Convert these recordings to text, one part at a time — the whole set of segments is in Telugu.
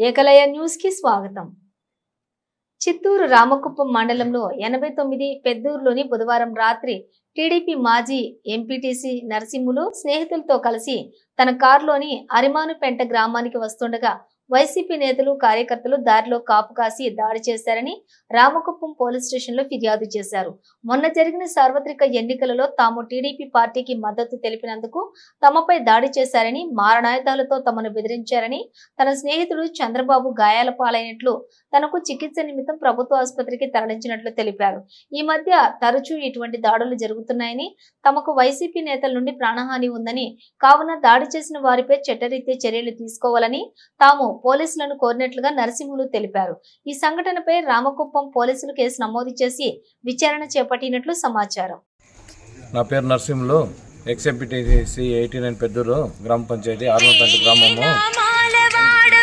ఏకలయ న్యూస్కి స్వాగతం. చిత్తూరు రామకుప్పం మండలంలో ఎనభై తొమ్మిది పెద్దూరులోని బుధవారం రాత్రి టీడీపీ మాజీ ఎంపీటీసీ నరసింహులు స్నేహితులతో కలిసి తన కారులోని అరిమానుపెంట గ్రామానికి వస్తుండగా వైసీపీ నేతలు కార్యకర్తలు దారిలో కాపు కాసి దాడి చేశారని రామకుప్పం పోలీస్ స్టేషన్లో ఫిర్యాదు చేశారు. మొన్న జరిగిన సార్వత్రిక ఎన్నికలలో తాము టీడీపీ పార్టీకి మద్దతు తెలిపినందుకు తమపై దాడి చేశారని మారణాయుధాలతో తమను బెదిరించారని తన స్నేహితుడు చంద్రబాబు గాయాల పాలైనట్లు తనకు చికిత్స నిమిత్తం ప్రభుత్వ ఆసుపత్రికి తరలించినట్లు తెలిపారు. ఈ మధ్య తరచూ ఇటువంటి దాడులు జరుగుతున్నాయని తమకు వైసీపీ నేతల నుండి ప్రాణహాని ఉందని కావున దాడి చేసిన వారిపై చట్టరీత్యా చర్యలు తీసుకోవాలని తాము పోలీసులను కోరినట్లుగా నరసింహులు తెలిపారు. ఈ సంఘటనపై రామకుప్పం పోలీసులు కేసు నమోదు చేసి విచారణ చేపట్టినట్లు సమాచారం. నా పేరు Narasimhulu. Ex MPTC eighty nine Peddur గ్రామ పంచాయతీ ఆర్మపేట గ్రామము.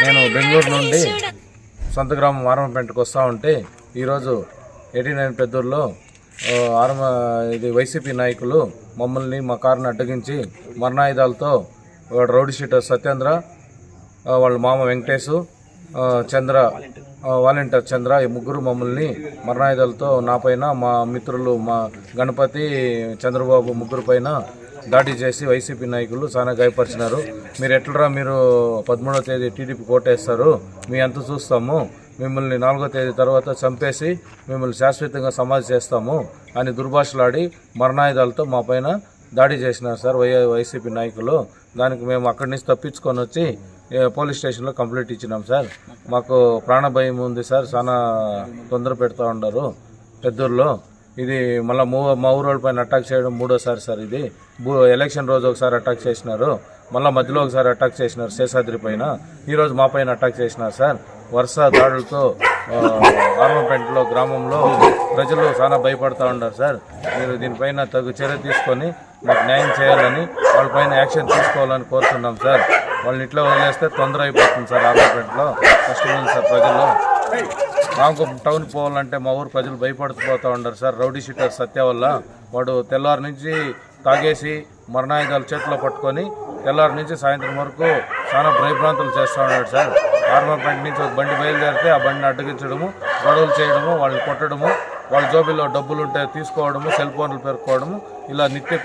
నేను బెంగళూరు నుండి సొంత గ్రామం ఆర్మపేటకు వస్తూ ఉంటే ఈరోజు ఎయిటీ నైన్ పెద్దూరులో ఆర్మ ఇది వైసీపీ నాయకులు మమ్మల్ని మా కారును అడ్డగించి మరణాయుధాలతో ఒక రౌడీ షీటర్ సత్యేంద్ర వాళ్ళ మామ వెంకటేశు చంద్ర వాలంటీర్ చంద్ర ఈ ముగ్గురు మమ్మల్ని మరణాయుధాలతో నా పైన మా మిత్రులు మా గణపతి చంద్రబాబు ముగ్గురు పైన దాడి చేసి వైసీపీ నాయకులు చాలా గాయపరిచినారు. మీరు ఎట్లరా మీరు పదమూడవ తేదీ టీడీపీ కోటేస్తారు? మీ అంత చూస్తాము. మిమ్మల్ని నాలుగో తేదీ తర్వాత చంపేసి మిమ్మల్ని శాశ్వతంగా సమాధి చేస్తాము అని దుర్భాషలాడి మరణాయుధాలతో మా పైన దాడి చేసినారు సార్ వై వైసీపీ నాయకులు. దానికి మేము అక్కడి నుంచి తప్పించుకొని వచ్చి పోలీస్ స్టేషన్లో కంప్లైంట్ ఇచ్చినాం సార్. మాకు ప్రాణ భయం ఉంది సార్ చాలా తొందర పెడతా ఉన్నారు పెద్దూరులో ఇది మళ్ళీ మూ మా ఊరోళ్ళ పైన అటాక్ చేయడం మూడోసారి సార్ ఇది. బూ- ఎలక్షన్ రోజు ఒకసారి అటాక్ చేసినారు. మళ్ళీ మధ్యలో ఒకసారి అటాక్ చేసినారు శేషాద్రి పైన. ఈరోజు మా పైన అటాక్ చేసినారు సార్. వరుస దాడులతో ఆ, ఆర్మపేంటలో గ్రామంలో ప్రజలు చాలా భయపడతా ఉన్నారు సార్. మీరు దీనిపైన తగు చర్య తీసుకొని మాకు న్యాయం చేయాలని వాళ్ళపైన యాక్షన్ తీసుకోవాలని కోరుతున్నాం సార్. వాళ్ళని ఇట్లా వదిలేస్తే తొందర అయిపోతుంది సార్ ఆర్మపేటలో. కష్టం ఉంది సార్ ప్రజల్లో. రామకుప్పం టౌన్ పోవాలంటే మా ఊరు ప్రజలు భయపడిపోతూ ఉన్నారు సార్. రౌడీ షీటర్ సత్య వల్ల వాడు తెల్లవారి నుంచి తాగేసి మరణాయుధాలు చేతిలో పట్టుకొని తెల్లారి నుంచి సాయంత్రం వరకు చాలా భయభ్రాంతులు చేస్తూ ఉన్నాడు సార్. ఆర్మపేట నుంచి ఒక బండి బయలుదేరితే ఆ బండిని అడ్డగించడము గొడవలు చేయడము వాళ్ళని కొట్టడము వాళ్ళ జోబీలో డబ్బులు ఉంటే తీసుకోవడము సెల్ ఫోన్లు పెరుక్కోవడము ఇలా నిత్య